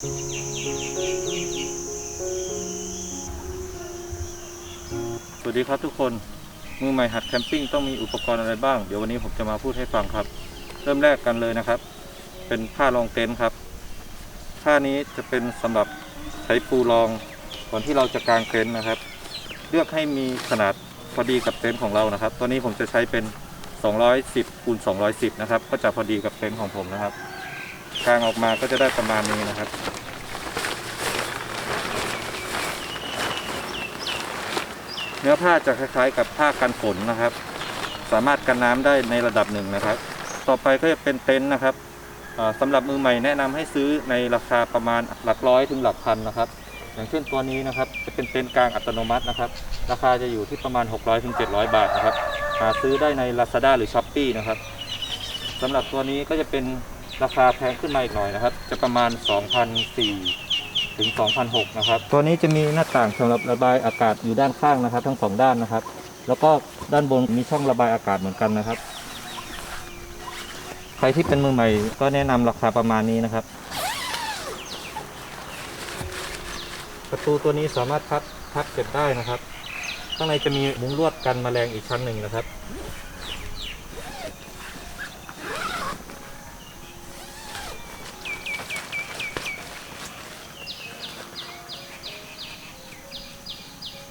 สวัสดีครับทุกคนมือใหม่หัดแคมปิ้งต้องมีอุปกรณ์อะไรบ้าง เดี๋ยววันนี้ผมจะมาพูดให้ฟังครับ เริ่มแรกกันเลยนะครับ เป็นผ้ารองเต็นท์ครับ ผ้านี้จะเป็นสำหรับใช้ปูรองก่อนที่เราจะกางเต็นท์นะครับ เลือกให้มีขนาดพอดีกับเต็นท์ของเรานะครับ ตัวนี้ผมจะใช้เป็น 210คูณ210 นะครับ ก็จะพอดีกับเต็นท์ของผมนะครับ กางออกมาก็จะได้ประมาณนี้นะครับ เนื้อผ้าจะคล้ายๆ กับผ้ากันฝนนะครับ สามารถกันน้ำได้ในระดับหนึ่งนะครับ ต่อไปก็จะเป็นเต็นท์นะครับอ่าสำหรับมือใหม่แนะนำให้ซื้อในราคาประมาณหลักร้อยถึงหลักพันนะครับ อย่างเช่นตัวนี้นะครับ จะเป็นเต็นท์กลางอัตโนมัตินะครับ ราคาจะอยู่ที่ประมาณ 600ถึง700 บาทนะครับ หาซื้อได้ใน Lazada หรือ s h อ p e e นะครับสำหรับตัวนี้ก็จะเป็น ราคาแพงขึ้นมาอีกหน่อยนะครับ จะประมาณ2,400ถึง2,006นะครับ ตัวนี้จะมีหน้าต่างสำหรับระบายอากาศอยู่ด้านข้างนะครับ ทั้งสองด้านนะครับ แล้วก็ด้านบนมีช่องระบายอากาศเหมือนกันนะครับ ใครที่เป็นมือใหม่ก็แนะนำราคาประมาณนี้นะครับ ประตูตัวนี้สามารถพับพับเก็บได้นะครับ ข้างในจะมีมุ้งลวดกันแมลงอีกชั้นหนึ่งนะครับ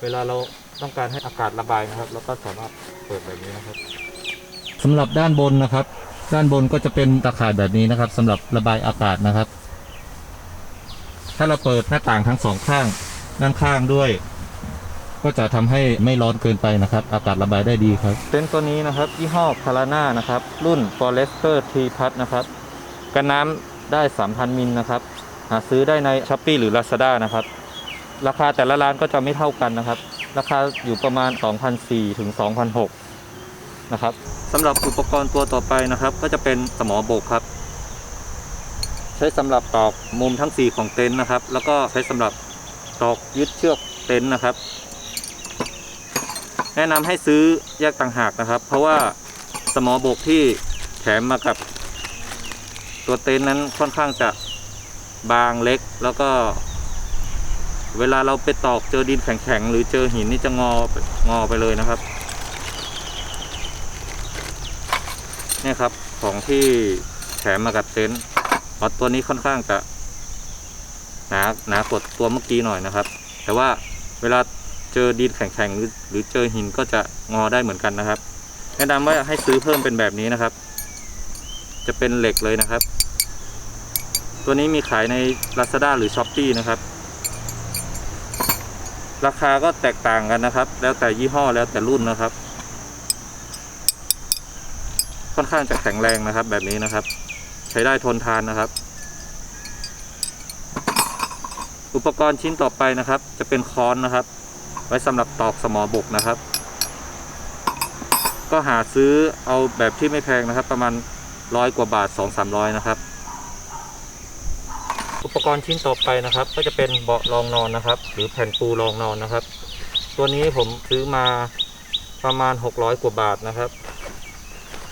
เวลาเราต้องการให้อากาศระบายนะครับเราก็สามารถเปิดแบบนี้นะครับสำหรับด้านบนนะครับ ด้านบนก็จะเป็นตะข่ายแบบนี้นะครับสำหรับระบายอากาศนะครับ ถ้าเราเปิดหน้าต่างทั้งสองข้างด้านข้างด้วย ก็จะทำให้ไม่ร้อนเกินไปนะครับ อากาศระบายได้ดีครับ เต็นท์ตัวนี้นะครับยี่ห้อพาราน่านะครับ รุ่น Forester T Plus นะครับกันน้ำได้ 3,000 มิลนะครับ หาซื้อได้ใน s h อ p e e หรือ Lazada นะครับ ราคาแต่ละร้านก็จะไม่เท่ากันนะครับ ราคาอยู่ประมาณ2,400ถึง2,600นะครับสำหรับอุปกรณ์ตัวต่อไปนะครับ ก็จะเป็นสมอบกครับ ใช้สำหรับตอกมุมทั้ง 4 ของเต็นท์นะครับ แล้วก็ใช้สำหรับตอกยึดเชือกเต็นท์นะครับ แนะนำให้ซื้อแยกต่างหากนะครับ เพราะว่าสมอบกที่แถมมากับตัวเต็นท์นั้นค่อนข้างจะบางเล็กแล้วก็ เวลาเราไปตอกเจอดินแข็งๆหรือเจอหินนี่จะงองอไปเลยนะครับนี่ครับของที่แถมมากับเต็นท์ออตัวนี้ค่อนข้างจะหนาหนากว่าตัวเมื่อกี้หน่อยนะครับ แต่ว่าเวลาเจอดินแข็งๆหรือหรือเจอหินก็จะงอได้เหมือนกันนะครับ แนะนำว่าให้ซื้อเพิ่มเป็นแบบนี้นะครับ จะเป็นเหล็กเลยนะครับ ตัวนี้มีขายใน Lazada หรือ s h อ p e e นะครับ ราคาก็แตกต่างกันนะครับ แล้วแต่ยี่ห้อแล้วแต่รุ่นนะครับ ค่อนข้างจะแข็งแรงนะครับ แบบนี้นะครับ ใช้ได้ทนทานนะครับ อุปกรณ์ชิ้นต่อไปนะครับ จะเป็นค้อนนะครับ ไว้สำหรับตอกสมอบกนะครับ ก็หาซื้อเอาแบบที่ไม่แพงนะครับ ประมาณร้อยกว่าบาทสองสามร้อยนะครับ กรณ์ชิ้นต่อไปนะครับ ก็จะเป็นเบาะรองนอนนะครับ หรือแผ่นปูรองนอนนะครับ ตัวนี้ผมซื้อมาประมาณ 600 กว่าบาทนะครับ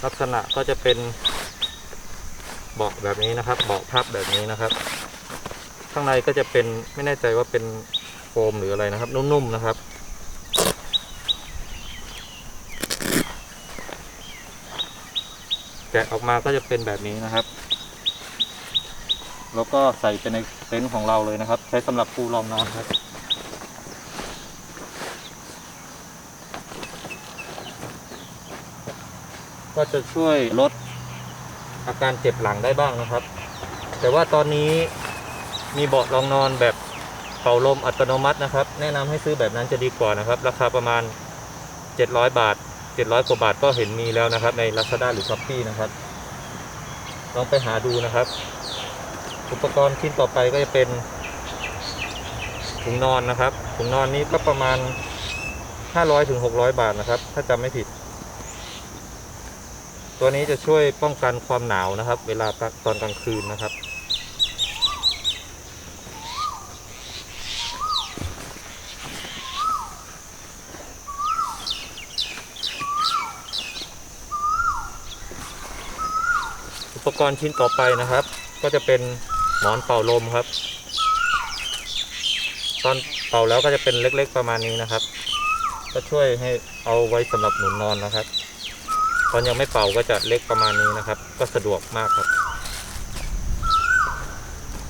ลักษณะก็จะเป็นเบาะแบบนี้นะครับเบาะพับแบบนี้นะครับ ข้างในก็จะเป็นไม่แน่ใจว่าเป็นโฟมหรืออะไรนะครับ นุ่มๆนะครับแกะออกมาก็จะเป็นแบบนี้นะครับ แล้วก็ใส่ไปในเต็นท์ของเราเลยนะครับ ใช้สำหรับปูรองนอนครับ ก็จะช่วยลดอาการเจ็บหลังได้บ้างนะครับ แต่ว่าตอนนี้มีเบาะรองนอนแบบเป่าลมอัตโนมัตินะครับ แนะนำให้ซื้อแบบนั้นจะดีกว่านะครับ ราคาประมาณ 700 บาท 700กว่าบาทก็เห็นมีแล้วนะครับ ใน Lazada หรือ s h อ p e e นะครับ ลองไปหาดูนะครับ อุปกรณ์ชิ้นต่อไปก็จะเป็นถุงนอนนะครับ ถุงนอนนี้ก็ประมาณ 500ถึง600 บาทนะครับ ถ้าจำไม่ผิด ตัวนี้จะช่วยป้องกันความหนาวนะครับ เวลาตอนกลางคืนนะครับ อุปกรณ์ชิ้นต่อไปนะครับ ก็จะเป็น มอนเป่าลมครับ ตอนเป่าแล้วก็จะเป็นเล็กๆประมาณนี้นะครับ ก็ช่วยให้เอาไว้สำหรับหนุนนอนนะครับ ตอนยังไม่เป่าก็จะเล็กประมาณนี้นะครับ ก็สะดวกมากครับ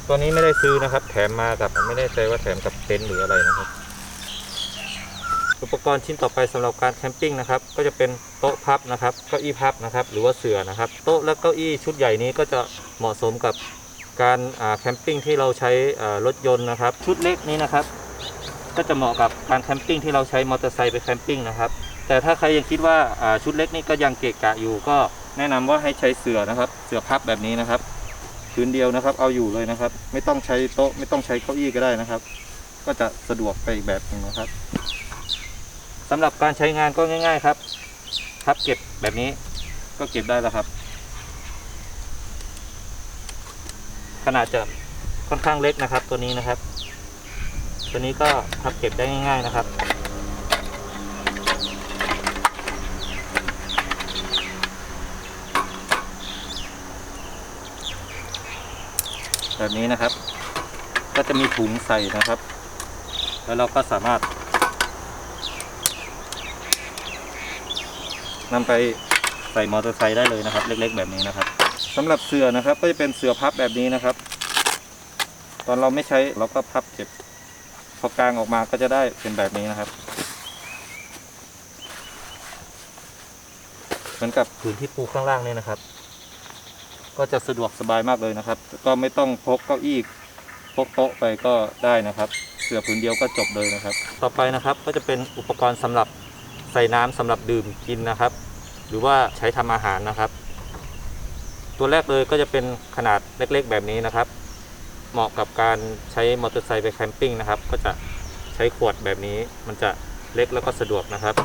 ตัวนี้ไม่ได้ซื้อนะครับ แถมมากับไม่แน่ใจว่าแถมกับเต็นท์หรืออะไรนะครับ อุปกรณ์ชิ้นต่อไปสำหรับการแคมปิ้งนะครับ ก็จะเป็นโต๊ะพับนะครับเก้าอี้พับนะครับ หรือว่าเสื่อนะครับ โต๊ะและเก้าอี้ชุดใหญ่นี้ก็จะเหมาะสมกับ การแคมปิ้งที่เราใช้รถยนต์นะครับ ชุดเล็กนี้นะครับ ก็จะเหมาะกับการแคมปิ้งที่เราใช้มอเตอร์ไซค์ไปแคมปิ้งนะครับ แต่ถ้าใครยังคิดว่าชุดเล็กนี้ก็ยังเกะกะอยู่ ก็แนะนำว่าให้ใช้เสื่อนะครับ เสื่อพับแบบนี้นะครับพื้นเดียวนะครับ เอาอยู่เลยนะครับ ไม่ต้องใช้โต๊ะไม่ต้องใช้เก้าอี้ก็ได้นะครับ ก็จะสะดวกไปอีกแบบหนึงนะครับสำหรับการใช้งานก็ง่าย ๆ ครับพับเก็บแบบนี้ก็เก็บได้แล้วครับ ขนาดจะค่อนข้างเล็กนะครับ ตัวนี้นะครับ ตัวนี้ก็พับเก็บได้ง่าย ๆนะครับ แบบนี้นะครับ ก็จะมีถุงใส่นะครับ แล้วเราก็สามารถนำไปใส่มอเตอร์ไซค์ได้เลยนะครับ เล็ก ๆ แบบนี้นะครับ สำหรับเสือนะครับ ก็จะเป็นเสือพับแบบนี้นะครับ ตอนเราไม่ใช้เราก็พับเก็บพอกลางออกมาก็จะได้เป็นแบบนี้นะครับ เหมือนกับผืนที่ปูข้างล่างเนี่ยนะครับ ก็จะสะดวกสบายมากเลยนะครับ ก็ไม่ต้องพกเก้าอี้พกโต๊ะไปก็ได้นะครับ เสือผืนเดียวก็จบเลยนะครับ ต่อไปนะครับก็จะเป็นอุปกรณ์สำหรับใส่น้ำสำหรับดื่มกินนะครับ หรือว่าใช้ทำอาหารนะครับ ตัวแรกเลยก็จะเป็นขนาดเล็กๆแบบนี้นะครับ เหมาะกับการใช้มอเตอร์ไซค์ไปแคมปิ้งนะครับ ก็จะใช้ขวดแบบนี้ มันจะเล็กแล้วก็สะดวกนะครับ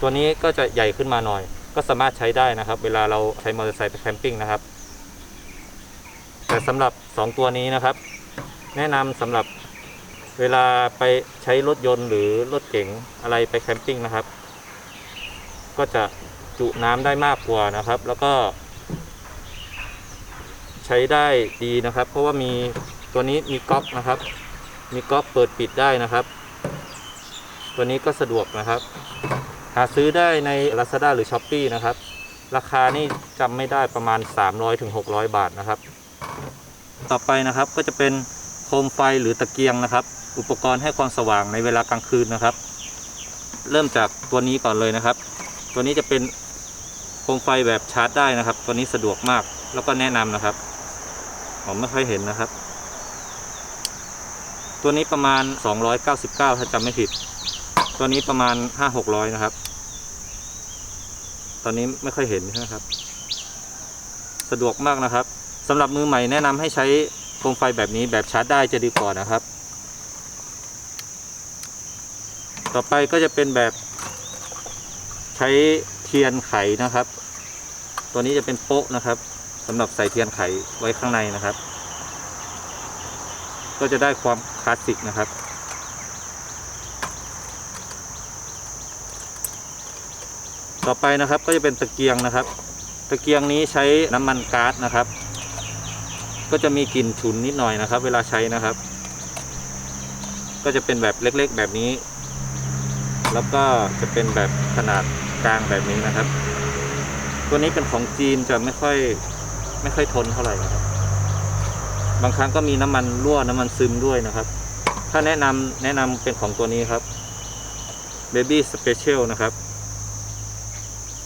ตัวนี้ก็จะใหญ่ขึ้นมาหน่อย ก็สามารถใช้ได้นะครับ เวลาเราใช้มอเตอร์ไซค์ไปแคมปิ้งนะครับ แต่สำหรับ 2 ตัวนี้นะครับ แนะนำสำหรับเวลาไปใช้รถยนต์หรือรถเก๋งอะไรไปแคมปิ้งนะครับ ก็จะจุน้ำได้มากกว่านะครับ แล้วก็ ใช้ได้ดีนะครับ เพราะว่ามีตัวนี้มีก๊อกนะครับ มีก๊อกเปิดปิดได้นะครับ ตัวนี้ก็สะดวกนะครับ หาซื้อได้ใน Lazada หรือ s h อ p e e นะครับ ราคานี่จำไม่ได้ประมาณ 300-600 บาทนะครับ ต่อไปนะครับก็จะเป็นโคมไฟหรือตะเกียงนะครับ อุปกรณ์ให้ความสว่างในเวลากลางคืนนะครับ เริ่มจากตัวนี้ก่อนเลยนะครับ ตัวนี้จะเป็นโคมไฟแบบชาร์จได้นะครับ ตัวนี้สะดวกมากแล้วก็แนะนำนะครับ ผมไม่ค่อยเห็นนะครับ ตัวนี้ประมาณ 299 ถ้าจำไม่ผิด ตัวนี้ประมาณ 5-600 นะครับ ตอนนี้ไม่ค่อยเห็นนะครับ สะดวกมากนะครับสำหรับมือใหม่แนะนำให้ใช้โคมไฟแบบนี้แบบชาร์จได้จะดีกว่านะครับ ต่อไปก็จะเป็นแบบใช้เทียนไขนะครับ ตัวนี้จะเป็นโป๊ะนะครับ สำหรับใส่เทียนไขไว้ข้างในนะครับ ก็จะได้ความคลาสสิกนะครับต่อไปนะครับก็จะเป็นตะเกียงนะครับ ตะเกียงนี้ใช้น้ำมันก๊าซนะครับ ก็จะมีกลิ่นฉุนนิดหน่อยนะครับ เวลาใช้นะครับ ก็จะเป็นแบบเล็กๆ แบบนี้ แล้วก็จะเป็นแบบขนาดกลางแบบนี้นะครับ ตัวนี้เป็นของจีนจะไม่ค่อย ไม่ค่อยทนเท่าไหร่นะครับ บางครั้งก็มีน้ำมันรั่วน้ำมันซึมด้วยนะครับ ถ้าแนะนำแนะนำเป็นของตัวนี้ครับ Baby Special นะครับ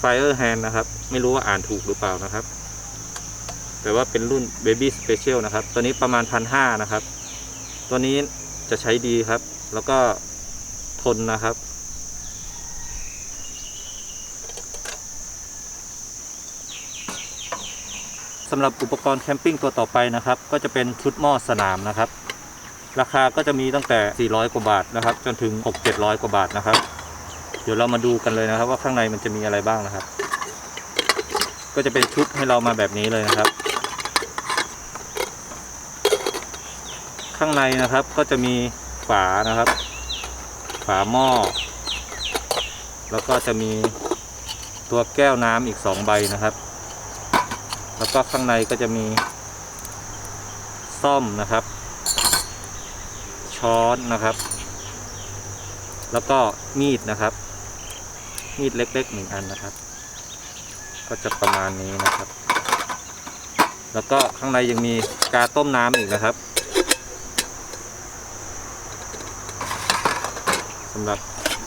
Fire Hand นะครับ ไม่รู้ว่าอ่านถูกหรือเปล่านะครับ แต่ว่าเป็นรุ่น Baby Special นะครับ ตัวนี้ประมาณพันห้านะครับ ตัวนี้จะใช้ดีครับ แล้วก็ทนนะครับ สำหรับอุปกรณ์แคมปิ้งตัวต่อไปนะครับ ก็จะเป็นชุดหม้อสนามนะครับ ราคาก็จะมีตั้งแต่ 400 กว่าบาทนะครับ จนถึง 6-700 กว่าบาทนะครับ เดี๋ยวเรามาดูกันเลยนะครับ ว่าข้างในมันจะมีอะไรบ้างนะครับ ก็จะเป็นชุดให้เรามาแบบนี้เลยนะครับ ข้างในนะครับก็จะมีฝานะครับ ฝาหม้อ แล้วก็จะมีตัวแก้วน้ำอีกสองใบนะครับ แล้วก็ข้างในก็จะมีซ่อมนะครับ ช้อนนะครับ แล้วก็มีดนะครับ มีดเล็กๆหนึ่งอันนะครับ ก็จะประมาณนี้นะครับ แล้วก็ข้างในยังมีกาต้มน้ำอีกนะครับสำหรับ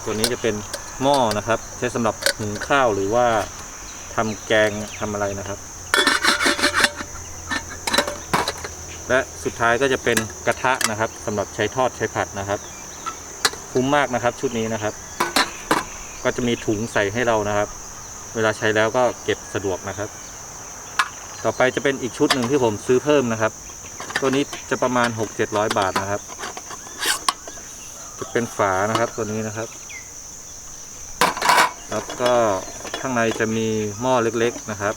ตัวนี้จะเป็นหม้อนะครับ ใช้สำหรับหุงข้าวหรือว่าทำแกงทำอะไรนะครับ และสุดท้ายก็จะเป็นกระทะนะครับสำหรับใช้ทอดใช้ผัดนะครับ คุ้มมากนะครับชุดนี้นะครับ ก็จะมีถุงใส่ให้เรานะครับ เวลาใช้แล้วก็เก็บสะดวกนะครับ ต่อไปจะเป็นอีกชุดหนึ่งที่ผมซื้อเพิ่มนะครับ ตัวนี้จะประมาณ 6-700 บาทนะครับ จะเป็นฝานะครับตัวนี้นะครับแล้วก็ข้างในจะมีหม้อเล็กๆนะครับ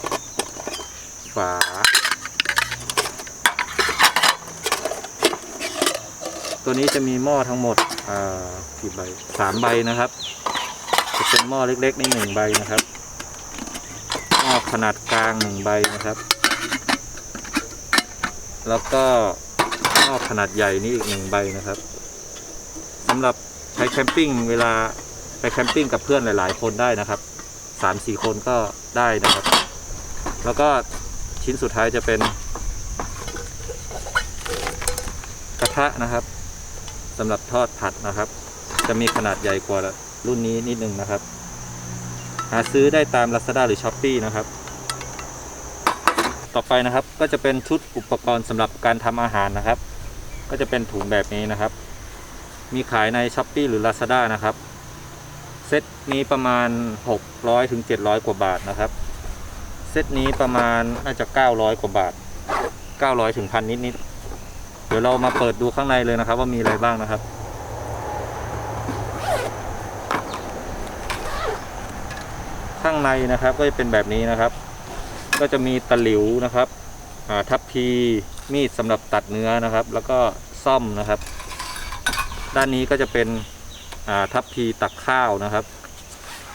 ฝา ตัวนี้จะมีหม้อทั้งหมดกี่ใบสามใบนะครับจะเป็นหม้อเล็กๆนี่หนึ่งใบนะครับหม้อขนาดกลางหนึ่งใบนะครับ แล้วก็หม้อขนาดใหญ่นี่อีกหนึ่งใบนะครับสำหรับใช้แคมปิ้งเวลาไปแคมปิ้งกับเพื่อนหลาย ๆ คนได้นะครับสามสี่คนก็ได้นะครับ แล้วก็ชิ้นสุดท้ายจะเป็นกระทะนะครับ สำหรับทอดผัดนะครับ จะมีขนาดใหญ่กว่ารุ่นนี้นิดนึงนะครับ หาซื้อได้ตาม Lazada หรือ Shopee นะครับ ต่อไปนะครับก็จะเป็นชุดอุปกรณ์สำหรับการทำอาหารนะครับ ก็จะเป็นถุงแบบนี้นะครับ มีขายใน Shopee หรือ Lazada นะครับ เซตนี้ประมาณ 600ถึง700 กว่าบาทนะครับ เซตนี้ประมาณน่าจะ 900 กว่าบาท 900ถึงพันนิดๆ ดี๋ยวเรามาเปิดดูข้างในเลยนะครับ ว่ามีอะไรบ้างนะครับ ข้างในนะครับก็จะเป็นแบบนี้นะครับ ก็จะมีตะหลิวนะครับทับพีมีดสำหรับตัดเนื้อนะครับ แล้วก็ซ่อมนะครับ ด้านนี้ก็จะเป็นทับพีตักข้าวนะครับ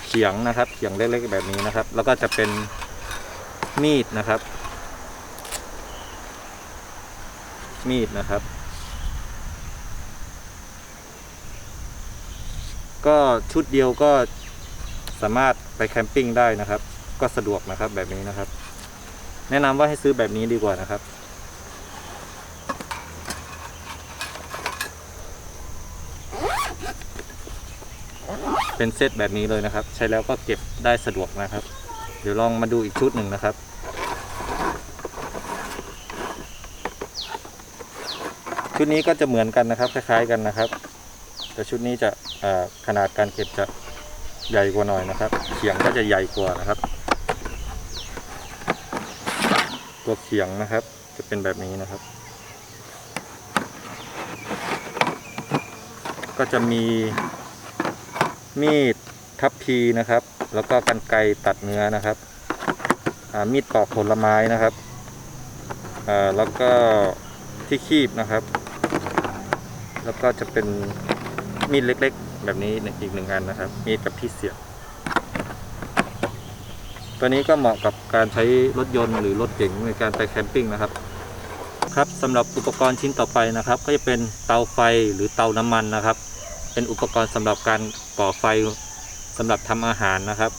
เขียงนะครับ เขียงเล็กๆแบบนี้นะครับ แล้วก็จะเป็นมีดนะครับ มีดนะครับ ก็ชุดเดียวก็สามารถไปแคมปิ้งได้นะครับ ก็สะดวกนะครับแบบนี้นะครับ แนะนำว่าให้ซื้อแบบนี้ดีกว่านะครับเป็นเซตแบบนี้เลยนะครับ ใช้แล้วก็เก็บได้สะดวกนะครับ เดี๋ยวลองมาดูอีกชุดหนึ่งนะครับ ชุดนี้ก็จะเหมือนกันนะครับ คล้ายๆกันนะครับ แต่ชุดนี้จะขนาดการเก็บจะใหญ่กว่าหน่อยนะครับ เขียงก็จะใหญ่กว่านะครับ ตัวเขียงนะครับ จะเป็นแบบนี้นะครับ ก็จะมีมีดทับพีนะครับ แล้วก็กันไกรตัดเนื้อนะครับมีดปอกผลไม้นะครับแล้วก็ที่คีบนะครับ แล้วก็จะเป็นมีดเล็กๆ แบบนี้อีกหนึ่งอันนะครับ มีดกับที่เสียบ ตัวนี้ก็เหมาะกับการใช้รถยนต์หรือรถเก๋งในการไปแคมปิ้งนะครับ ครับสำหรับอุปกรณ์ชิ้นต่อไปนะครับ ก็จะเป็นเตาไฟหรือเตาน้ำมันนะครับ เป็นอุปกรณ์สำหรับการก่อไฟสำหรับทำอาหารนะครับ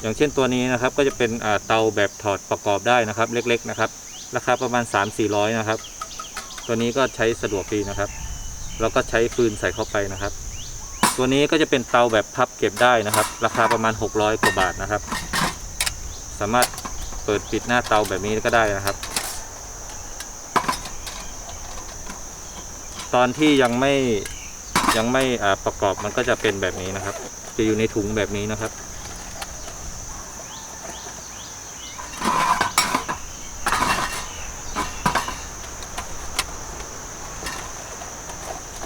อย่างเช่นตัวนี้นะครับก็จะเป็นเตาแบบถอดประกอบได้นะครับ เล็กๆนะครับ ราคาประมาณ 3-400 นะครับ ตัวนี้ก็ใช้สะดวกดีนะครับ แล้วก็ใช้ฟืนใส่เข้าไปนะครับ ตัวนี้ก็จะเป็นเตาแบบพับเก็บได้นะครับ ราคาประมาณ 600กว่าบาทนะครับ สามารถเปิดปิดหน้าเตาแบบนี้ก็ได้นะครับ ตอนที่ยังไม่ยังไม่ประกอบมันก็จะเป็นแบบนี้นะครับ จะอยู่ในถุงแบบนี้นะครับ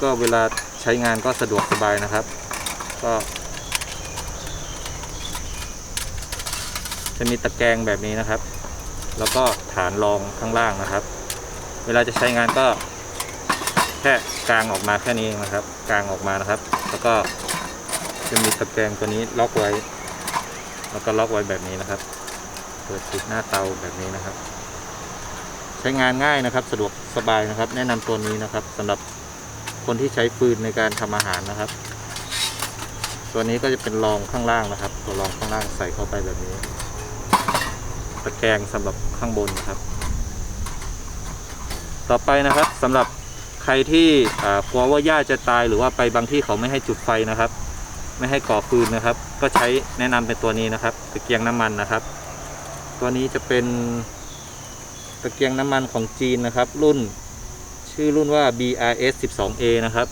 ก็เวลาใช้งานก็สะดวกสบายนะครับ ก็จะมีตะแกรงแบบนี้นะครับ แล้วก็ฐานรองข้างล่างนะครับ เวลาจะใช้งานก็แค่กางออกมาแค่นี้เองนะครับกางออกมานะครับ แล้วก็จะมีตะแกรงตัวนี้ล็อกไว้ แล้วก็ล็อกไว้แบบนี้นะครับ เปิดปิดหน้าเตาแบบนี้นะครับ ใช้งานง่ายนะครับ สะดวกสบายนะครับ แนะนำตัวนี้นะครับสำหรับ คนที่ใช้ฟืนในการทำอาหารนะครับ ตัวนี้ก็จะเป็นรองข้างล่างนะครับ ตัวรองข้างล่างใส่เข้าไปแบบนี้ตะแกรงสำหรับข้างบนนะครับ ต่อไปนะครับสำหรับใครที่กลัวว่าหญ้าจะตายหรือว่าไปบางที่เขาไม่ให้จุดไฟนะครับ ไม่ให้ก่อฟืนนะครับ ก็ใช้แนะนำเป็นตัวนี้นะครับ ตะเกียงน้ำมันนะครับ ตัวนี้จะเป็นตะเกียงน้ำมันของจีนนะครับ รุ่น ชื่อรุ่นว่า BRS 12A นะครับ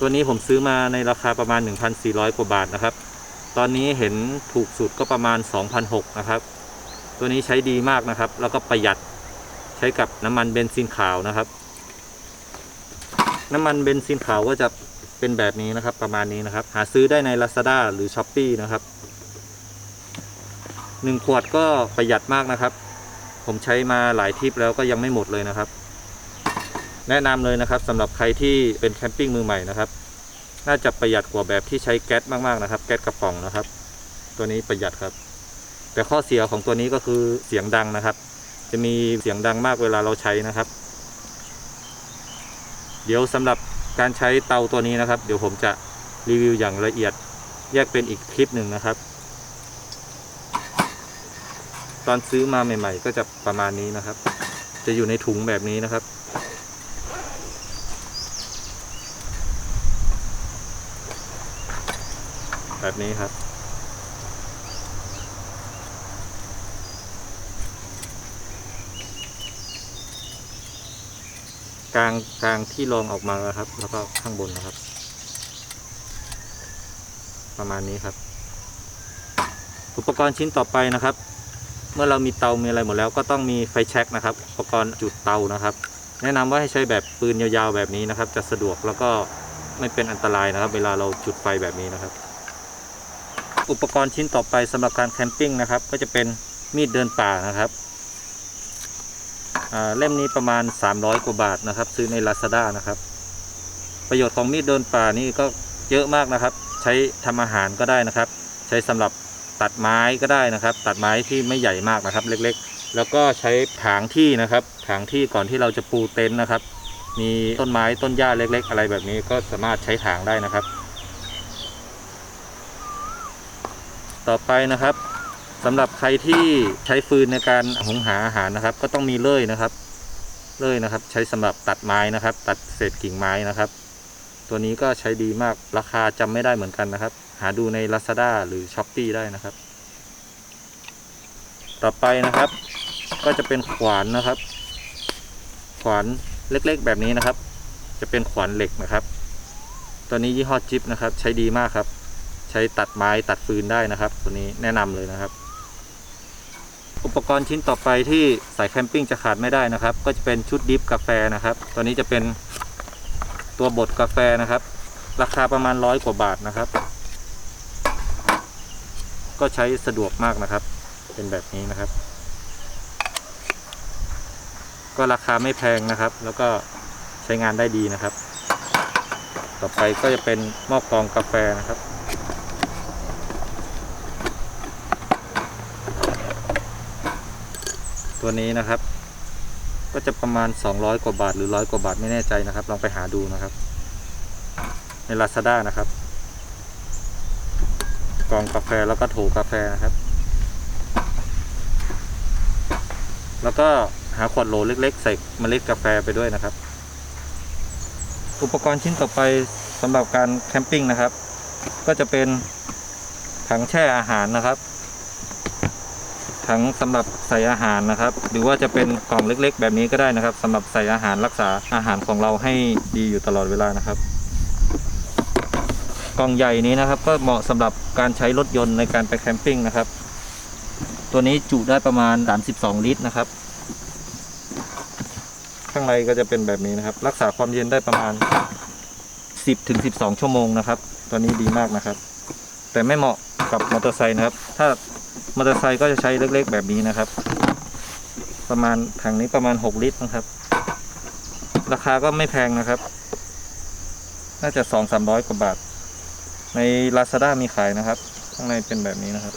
ตัวนี้ผมซื้อมาในราคาประมาณ 1,400 กว่าบาทนะครับ ตอนนี้เห็นถูกสุดก็ประมาณ 2,600 นะครับ ตัวนี้ใช้ดีมากนะครับ แล้วก็ประหยัดใช้กับน้ำมันเบนซินขาวนะครับ น้ำมันเบนซินขาวก็จะเป็นแบบนี้นะครับ ประมาณนี้นะครับ หาซื้อได้ใน Lazada หรือ s h อ p e e นะครับหนึ่งขวดก็ประหยัดมากนะครับ ผมใช้มาหลายทริปแล้วก็ยังไม่หมดเลยนะครับ แนะนำเลยนะครับสำหรับใครที่เป็นแคมปิ้งมือใหม่นะครับ น่าจะประหยัดกว่าแบบที่ใช้แก๊สมากๆนะครับ แก๊สกระป๋องนะครับ ตัวนี้ประหยัดครับ แต่ข้อเสียของตัวนี้ก็คือเสียงดังนะครับ จะมีเสียงดังมากเวลาเราใช้นะครับ เดี๋ยวสำหรับการใช้เตาตัวนี้นะครับ เดี๋ยวผมจะรีวิวอย่างละเอียดแยกเป็นอีกคลิปหนึ่งนะครับ ตอนซื้อมาใหม่ ๆ ก็จะประมาณนี้นะครับ จะอยู่ในถุงแบบนี้นะครับ แบบนี้ครับ กลางกลางที่รองออกมาแล้วครับ แล้วก็ข้างบนนะครับ ประมาณนี้ครับ อุปกรณ์ชิ้นต่อไปนะครับ เมื่อเรามีเตามีอะไรหมดแล้วก็ต้องมีไฟแช็กนะครับ อุปกรณ์จุดเตานะครับ แนะนำว่าให้ใช้แบบปืนยาวๆแบบนี้นะครับ จะสะดวกแล้วก็ไม่เป็นอันตรายนะครับ เวลาเราจุดไฟแบบนี้นะครับ อุปกรณ์ชิ้นต่อไปสำหรับการแคมปิ้งนะครับ ก็จะเป็นมีดเดินป่านะครับเล่มนี้ประมาณ 300 กว่าบาทนะครับ ซื้อใน Lazada นะครับ ประโยชน์ของมีดเดินป่านี่ก็เยอะมากนะครับ ใช้ทำอาหารก็ได้นะครับ ใช้สำหรับตัดไม้ก็ได้นะครับ ตัดไม้ที่ไม่ใหญ่มากนะครับ เล็กๆ แล้วก็ใช้ถางที่นะครับถางที่ก่อนที่เราจะปูเต็นท์นะครับ มีต้นไม้ต้นหญ้าเล็ก ๆ อะไรแบบนี้ก็สามารถใช้ถางได้นะครับ ต่อไปนะครับสำหรับใครที่ใช้ฟืนในการหุงหาอาหารนะครับ ก็ต้องมีเลื่อยนะครับเลื่อยนะครับ ใช้สำหรับตัดไม้นะครับ ตัดเศษกิ่งไม้นะครับ ตัวนี้ก็ใช้ดีมากราคาจำไม่ได้เหมือนกันนะครับ หาดูใน Lazada หรือ s h อ p e e ได้นะครับ ต่อไปนะครับ ก็จะเป็นขวานนะครับ ขวานเล็กๆแบบนี้นะครับ จะเป็นขวานเหล็กนะครับ ตัวนี้ยี่ห้อจิ๊บนะครับ ใช้ดีมากครับ ช้ตัดไม้ตัดฟืนได้นะครับ ตัวนี้แนะนำเลยนะครับ อุปกรณ์ชิ้นต่อไปที่สายแคมปิ้งจะขาดไม่ได้นะครับ ก็จะเป็นชุดดิฟกาแฟนะครับ ตัวนี้จะเป็นตัวบดกาแฟนะครับ ราคาประมาณร้อยกว่าบาทนะครับ ก็ใช้สะดวกมากนะครับ เป็นแบบนี้นะครับ ก็ราคาไม่แพงนะครับ แล้วก็ใช้งานได้ดีนะครับ ต่อไปก็จะเป็นหม้อกรองกาแฟนะครับ ตัวนี้นะครับ ก็จะประมาณ 200 กว่าบาทหรือร้อยกว่าบาทไม่แน่ใจนะครับ ลองไปหาดูนะครับ ใน Lazada นะครับ กล่องกาแฟแล้วก็โถกาแฟนะครับ แล้วก็หาขวดโหลเล็ก ๆ ใส่เมล็ดกาแฟไปด้วยนะครับ อุปกรณ์ชิ้นต่อไปสำหรับการแคมปิ้งนะครับ ก็จะเป็นถังแช่อาหารนะครับ ถังสำหรับใส่อาหารนะครับ หรือว่าจะเป็นกล่องเล็ก ๆ แบบนี้ก็ได้นะครับสำหรับใส่อาหารรักษาอาหารของเราให้ดีอยู่ตลอดเวลานะครับ กล่องใหญ่นี้นะครับ ก็เหมาะสำหรับการใช้รถยนต์ในการไปแคมปิ้งนะครับ ตัวนี้จุได้ประมาณ 32 ลิตรนะครับ ข้างในก็จะเป็นแบบนี้นะครับ รักษาความเย็นได้ประมาณ 10-12 ชั่วโมงนะครับ ตัวนี้ดีมากนะครับ แต่ไม่เหมาะกับมอเตอร์ไซค์นะครับ ถ้า มอเตอร์ไซค์ก็จะใช้เล็กๆ แบบนี้นะครับ ประมาณถังนี้ประมาณ 6 ลิตรนะครับ ราคาก็ไม่แพงนะครับ น่าจะ 2 3 0 0 กว่าบาท ใน Lazada มีขายนะครับ ข้างในเป็นแบบนี้นะครับ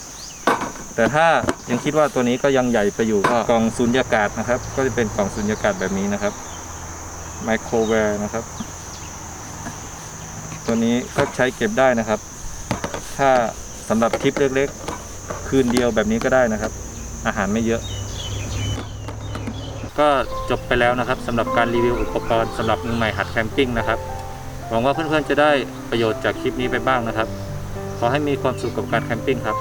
แต่ถ้ายังคิดว่าตัวนี้ก็ยังใหญ่ไปอยู่ก็กล่องสุญญากาศนะครับ ก็จะเป็นกล่องสุญญากาศแบบนี้นะครับไมโครเวฟนะครับ ตัวนี้ก็ใช้เก็บได้นะครับ ถ้าสำหรับทริปเล็กๆ คืนเดียวแบบนี้ก็ได้นะครับ อาหารไม่เยอะ ก็จบไปแล้วนะครับสำหรับการรีวิวอุปกรณ์สำหรับมือใหม่หัดแคมปิ้งนะครับหวังว่าเพื่อนๆจะได้ประโยชน์จากคลิปนี้ไปบ้างนะครับ ขอให้มีความสุขกับการแคมปิ้งครับ